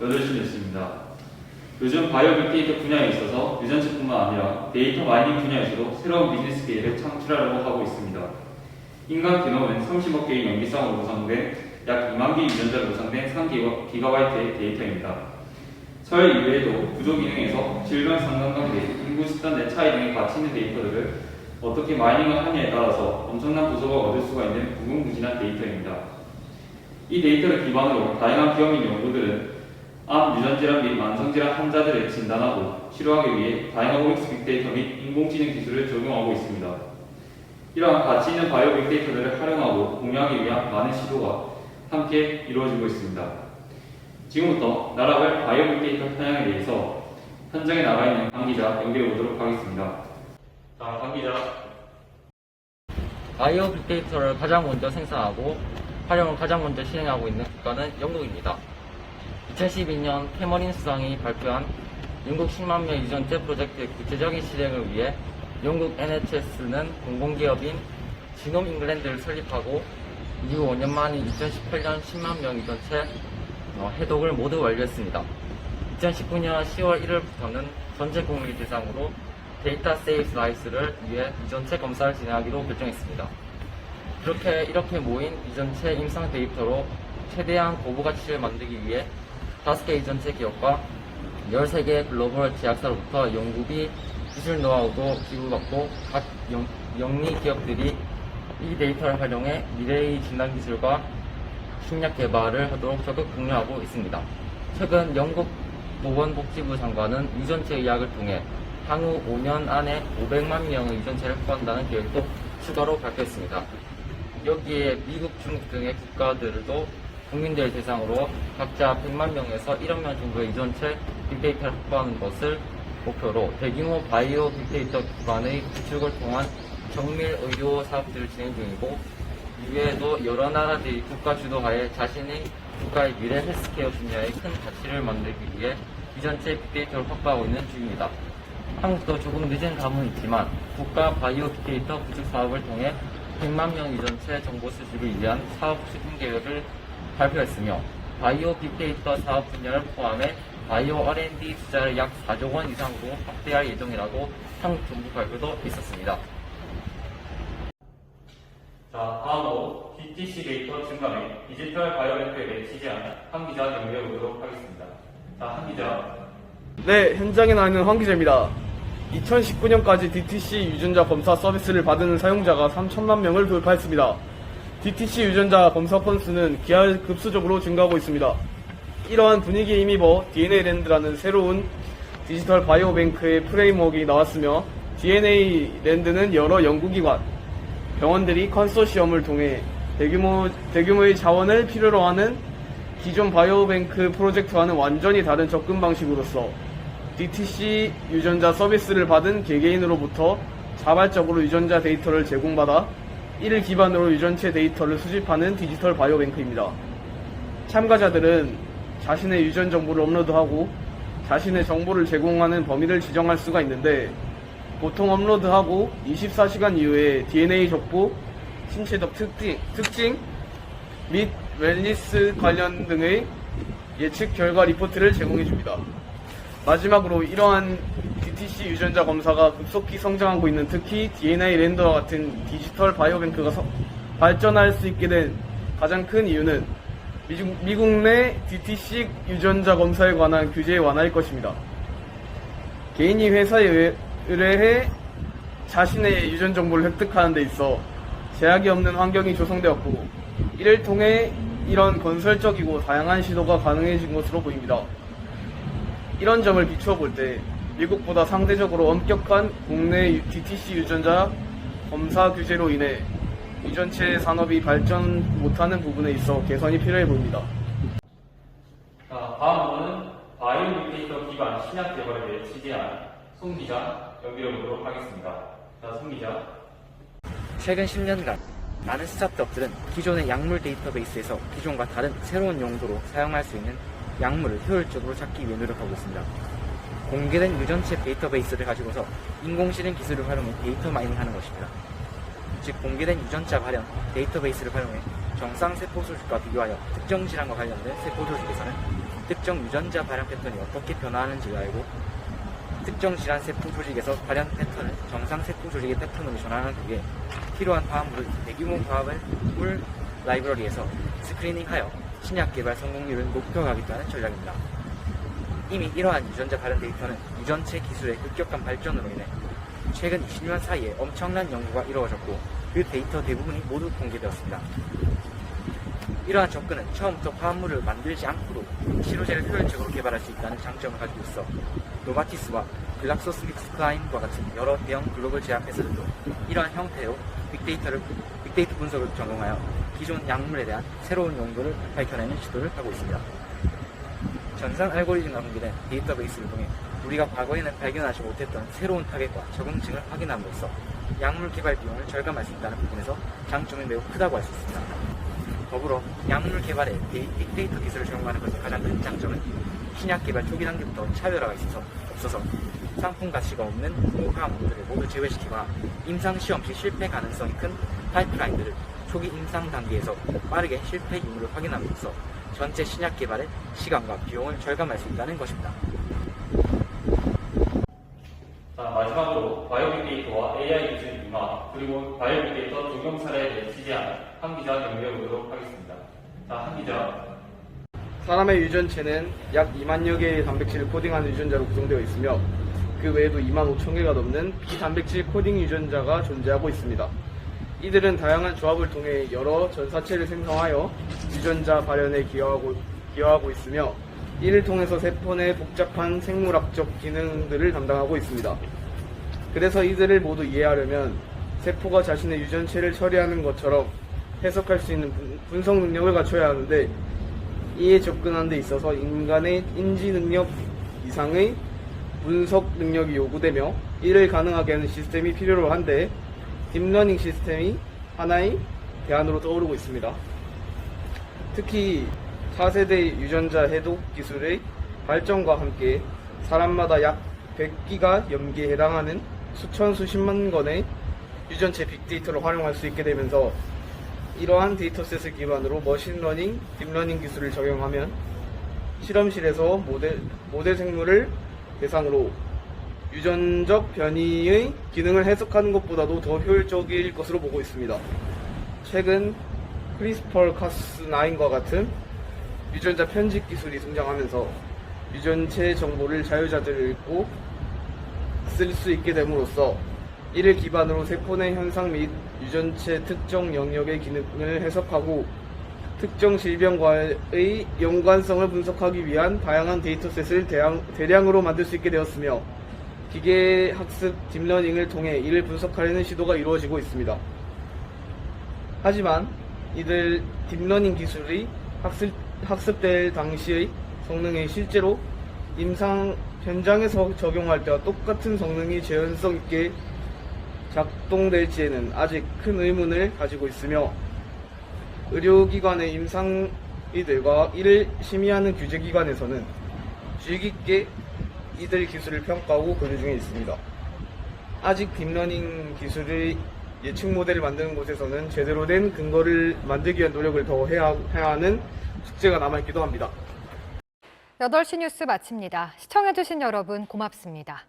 알려주셨습니다. 요즘 바이오 빅데이터 분야에 있어서 유전체뿐만 아니라 데이터 마이닝 분야에서도 새로운 비즈니스 기회를 창출하려고 하고 있습니다. 인간 기nom은 30억 개의 연기성으로 구성된 약 2만 개의 유전자로 구성된 3기가바이트의 데이터입니다. 서열 이외에도 구조 기능에서 질병 상관관계, 인구 집단 내 차이 등의 있는 데이터들을 어떻게 마이닝을 하느냐에 따라서 엄청난 부속을 얻을 수가 있는 무궁무진한 데이터입니다. 이 데이터를 기반으로 다양한 기업인 연구들은 암, 유전질환 및 만성질환 환자들을 진단하고 치료하기 위해 다양한 오믹스 빅데이터 및 인공지능 기술을 적용하고 있습니다. 이러한 가치 있는 바이오 빅데이터들을 활용하고 공유하기 위한 많은 시도가 함께 이루어지고 있습니다. 지금부터 나라별 바이오 빅데이터 현황에 대해서 현장에 나가 있는 강 기자 연결해 보도록 하겠습니다. 자, 강 기자. 바이오 빅데이터를 가장 먼저 생산하고 활용을 가장 먼저 실행하고 있는 국가는 영국입니다. 2012년 캐머린 수상이 발표한 영국 10만 명 유전체 프로젝트의 구체적인 실행을 위해 영국 NHS는 공공기업인 지놈 잉글랜드를 설립하고 이후 5년 만인 2018년 10만 명 유전체 어, 해독을 모두 완료했습니다. 2019년 10월 1일부터는 전체 국민을 대상으로 데이터 세이브 라이스를 위해 유전체 검사를 진행하기로 결정했습니다. 그렇게 이렇게 모인 유전체 임상 데이터로 최대한 고부 가치를 만들기 위해 5개 유전체 기업과 13개 글로벌 제약사로부터 연구비, 기술 노하우도 기부받고 각 영, 영리 기업들이 이 데이터를 활용해 미래의 진단 기술과 식약 개발을 하도록 적극 독려하고 있습니다. 최근 영국 보건복지부 장관은 유전체 의학을 통해 향후 5년 안에 500만 명의 유전체를 확보한다는 계획도 추가로 발표했습니다. 여기에 미국, 중국 등의 국가들도 국민들 대상으로 각자 100만 명에서 1억 명 정도의 유전체 빅데이터를 확보하는 것을 목표로 대규모 바이오 빅데이터 기반의 구축을 통한 정밀 의료 사업들을 진행 중이고 이외에도 여러 나라들이 국가 주도하에 자신의 국가의 미래 헬스케어 분야에 큰 가치를 만들기 위해 유전체 빅데이터를 확보하고 있는 중입니다. 한국도 조금 늦은 감은 있지만 국가 바이오 빅데이터 구축 사업을 통해 100만 명 유전체 정보 수집을 위한 사업 추진 계획을 발표했으며 바이오 빅데이터 사업 분야를 포함해 바이오 R&D 투자를 약 4조 원 이상으로 확대할 예정이라고 한국 정부 발표도 있었습니다. 자, 다음으로 DTC 데이터 증가 및 디지털 바이오뱅크에 대해 취재한 한 기자 연결해 보도록 하겠습니다. 자, 한 기자. 네, 현장에 나 있는 황 기자입니다. 2019년까지 DTC 유전자 검사 서비스를 받은 사용자가 3천만 명을 돌파했습니다. DTC 유전자 검사 건수는 기하급수적으로 증가하고 있습니다. 이러한 분위기에 힘입어 DNA 랜드라는 새로운 디지털 바이오뱅크의 프레임워크가 나왔으며 DNA 랜드는 여러 연구기관, 병원들이 컨소시엄을 통해 대규모, 대규모의 자원을 필요로 하는 기존 바이오뱅크 프로젝트와는 완전히 다른 접근 방식으로서 DTC 유전자 서비스를 받은 개개인으로부터 자발적으로 유전자 데이터를 제공받아 이를 기반으로 유전체 데이터를 수집하는 디지털 바이오뱅크입니다. 참가자들은 자신의 유전 정보를 업로드하고 자신의 정보를 제공하는 범위를 지정할 수가 있는데 보통 업로드하고 24시간 이후에 DNA 족보, 신체적 특징, 특징 및 웰니스 관련 등의 예측 결과 리포트를 제공해 줍니다. 마지막으로 이러한 DTC 유전자 검사가 급속히 성장하고 있는 특히 DNA 랜더와 같은 디지털 바이오뱅크가 서- 발전할 수 있게 된 가장 큰 이유는 미중- 미국 내 DTC 유전자 검사에 관한 규제 완화일 것입니다. 개인이 회사에 의- 의뢰해 자신의 유전 정보를 획득하는 데 있어 제약이 없는 환경이 조성되었고 이를 통해 이런 건설적이고 다양한 시도가 가능해진 것으로 보입니다. 이런 점을 비추어 볼 때 미국보다 상대적으로 엄격한 국내 DTC 유전자 검사 규제로 인해 유전체 산업이 발전 못하는 부분에 있어 개선이 필요해 보입니다. 자, 다음으로는 바이오 빅데이터 기반 신약 개발에 대해 취재한 송 기자 연결해 보도록 하겠습니다. 자, 송 기자. 최근 10년간 많은 스타트업들은 기존의 약물 데이터베이스에서 기존과 다른 새로운 용도로 사용할 수 있는 약물을 효율적으로 찾기 위해 노력하고 있습니다. 공개된 유전체 데이터베이스를 가지고서 인공지능 기술을 활용해 데이터 마이닝하는 것입니다. 즉 공개된 유전자 발현 데이터베이스를 활용해 정상 세포 조직과 비교하여 특정 질환과 관련된 세포 조직에서는 특정 유전자 발현 패턴이 어떻게 변화하는지를 알고 특정 질환 세포 조직에서 발현 패턴을 정상 세포 조직의 패턴으로 전환한 후에 필요한 화합물을 대규모 화합물 라이브러리에서 스크리닝하여 신약 개발 성공률을 높여가겠다는 전략입니다. 이미 이러한 유전자 발현 데이터는 유전체 기술의 급격한 발전으로 인해 최근 20년 사이에 엄청난 연구가 이루어졌고 그 데이터 대부분이 모두 공개되었습니다. 이러한 접근은 처음부터 화합물을 만들지 않고도 치료제를 효율적으로 개발할 수 있다는 장점을 가지고 있어 노바티스와 글락소스미스클라인과 같은 여러 대형 글로벌 제약 회사들도 이러한 형태로 빅데이터를 빅데이터 분석을 전공하여 기존 약물에 대한 새로운 용도를 밝혀내는 시도를 하고 있습니다. 전산 알고리즘과 공개된 데이터베이스를 통해 우리가 과거에는 발견하지 못했던 새로운 타겟과 적응증을 확인함으로써 약물 개발 비용을 절감할 수 있다는 부분에서 장점이 매우 크다고 할 수 있습니다. 더불어 약물 개발에 데이- 빅데이터 기술을 적용하는 것의 가장 큰 장점은 신약 개발 초기 단계부터 차별화가 있어서 없어서 상품 가치가 없는 화학물들을 모두 제외시키거나 임상 시험 시 실패 가능성이 큰 파이프라인들을 초기 임상 단계에서 빠르게 실패 유무를 확인함으로써 전체 신약 개발의 시간과 비용을 절감할 수 있다는 것입니다. 자, 마지막으로 바이오 빅데이터와 AI 기술 융합, 그리고 바이오 빅데이터 적용 사례에 대해 취재한 한 기자 연구해 보도록 하겠습니다. 자, 한 기자. 사람의 유전체는 약 2만여 개의 단백질을 코딩하는 유전자로 구성되어 있으며 그 외에도 2만 5천 개가 넘는 비단백질 코딩 유전자가 존재하고 있습니다. 이들은 다양한 조합을 통해 여러 전사체를 생성하여 유전자 발현에 기여하고, 기여하고 있으며 이를 통해서 세포 내 복잡한 생물학적 기능들을 담당하고 있습니다. 그래서 이들을 모두 이해하려면 세포가 자신의 유전체를 처리하는 것처럼 해석할 수 있는 분- 분석 능력을 갖춰야 하는데 이에 접근하는 데 있어서 인간의 인지 능력 이상의 분석 능력이 요구되며 이를 가능하게 하는 시스템이 필요로 한데 딥러닝 시스템이 하나의 대안으로 떠오르고 있습니다. 특히 4세대 유전자 해독 기술의 발전과 함께 사람마다 약 100기가 염기에 해당하는 수천 수십만 건의 유전체 빅데이터를 활용할 수 있게 되면서 이러한 데이터셋을 기반으로 머신러닝, 딥러닝 기술을 적용하면 실험실에서 모델, 모델 생물을 대상으로 유전적 변이의 기능을 해석하는 것보다도 더 효율적일 것으로 보고 있습니다. 최근 크리스퍼 카스9과 같은 유전자 편집 기술이 등장하면서 유전체 정보를 자유자재로 읽고 쓸 수 있게 됨으로써 이를 기반으로 세포 내 현상 및 유전체 특정 영역의 기능을 해석하고 특정 질병과의 연관성을 분석하기 위한 다양한 데이터셋을 대량, 대량으로 만들 수 있게 되었으며 기계 학습 딥러닝을 통해 이를 분석하려는 시도가 이루어지고 있습니다. 하지만 이들 딥러닝 기술이 학습, 학습될 당시의 성능이 실제로 임상 현장에서 적용할 때와 똑같은 성능이 재현성 있게 작동될지에는 아직 큰 의문을 가지고 있으며 의료기관의 임상의들과 이를 심의하는 규제기관에서는 주의 깊게 이들 기술을 평가하고 권유 중에 있습니다. 아직 딥러닝 기술의 예측 모델을 만드는 곳에서는 제대로 된 근거를 만들기 위한 노력을 더 해야, 해야 하는 숙제가 남아있기도 합니다. 8시 뉴스 마칩니다. 시청해주신 여러분 고맙습니다.